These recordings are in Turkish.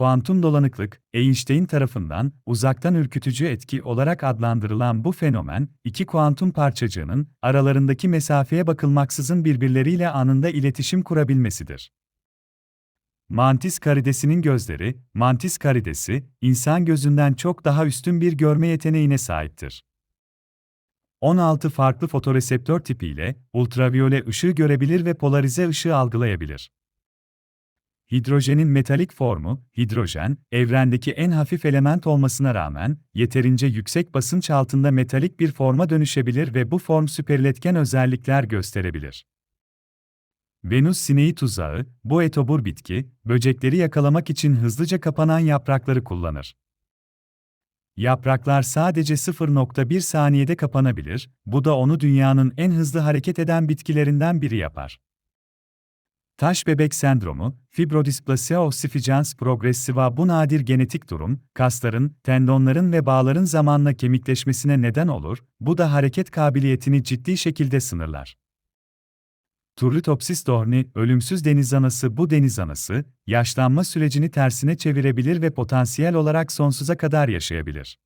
Kuantum dolanıklık, Einstein tarafından uzaktan ürkütücü etki olarak adlandırılan bu fenomen, iki kuantum parçacığının aralarındaki mesafeye bakılmaksızın birbirleriyle anında iletişim kurabilmesidir. Mantis karidesinin gözleri, mantis karidesi, insan gözünden çok daha üstün bir görme yeteneğine sahiptir. 16 farklı fotoreseptör tipiyle ultraviyole ışığı görebilir ve polarize ışığı algılayabilir. Hidrojenin metalik formu, hidrojen, evrendeki en hafif element olmasına rağmen, yeterince yüksek basınç altında metalik bir forma dönüşebilir ve bu form süperiletken özellikler gösterebilir. Venüs sineği tuzağı, bu etobur bitki, böcekleri yakalamak için hızlıca kapanan yaprakları kullanır. Yapraklar sadece 0.1 saniyede kapanabilir, bu da onu dünyanın en hızlı hareket eden bitkilerinden biri yapar. Taş bebek sendromu, fibrodisplasia ossificans progressiva bu nadir genetik durum, kasların, tendonların ve bağların zamanla kemikleşmesine neden olur, bu da hareket kabiliyetini ciddi şekilde sınırlar. Turritopsis dohrni, ölümsüz deniz anası bu deniz anası, yaşlanma sürecini tersine çevirebilir ve potansiyel olarak sonsuza kadar yaşayabilir.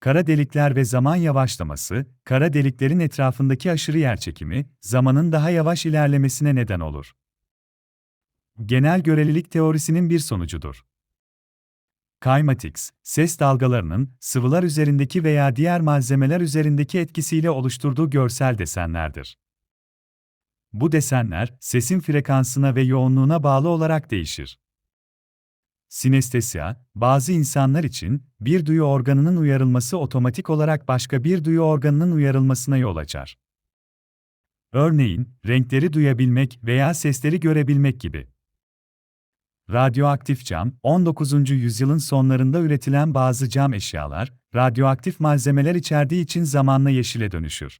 Kara delikler ve zaman yavaşlaması, kara deliklerin etrafındaki aşırı yerçekimi, zamanın daha yavaş ilerlemesine neden olur. Genel görelilik teorisinin bir sonucudur. Kinematics, ses dalgalarının sıvılar üzerindeki veya diğer malzemeler üzerindeki etkisiyle oluşturduğu görsel desenlerdir. Bu desenler, sesin frekansına ve yoğunluğuna bağlı olarak değişir. Sinestezya, bazı insanlar için bir duyu organının uyarılması otomatik olarak başka bir duyu organının uyarılmasına yol açar. Örneğin, renkleri duyabilmek veya sesleri görebilmek gibi. Radyoaktif cam, 19. yüzyılın sonlarında üretilen bazı cam eşyalar, radyoaktif malzemeler içerdiği için zamanla yeşile dönüşür.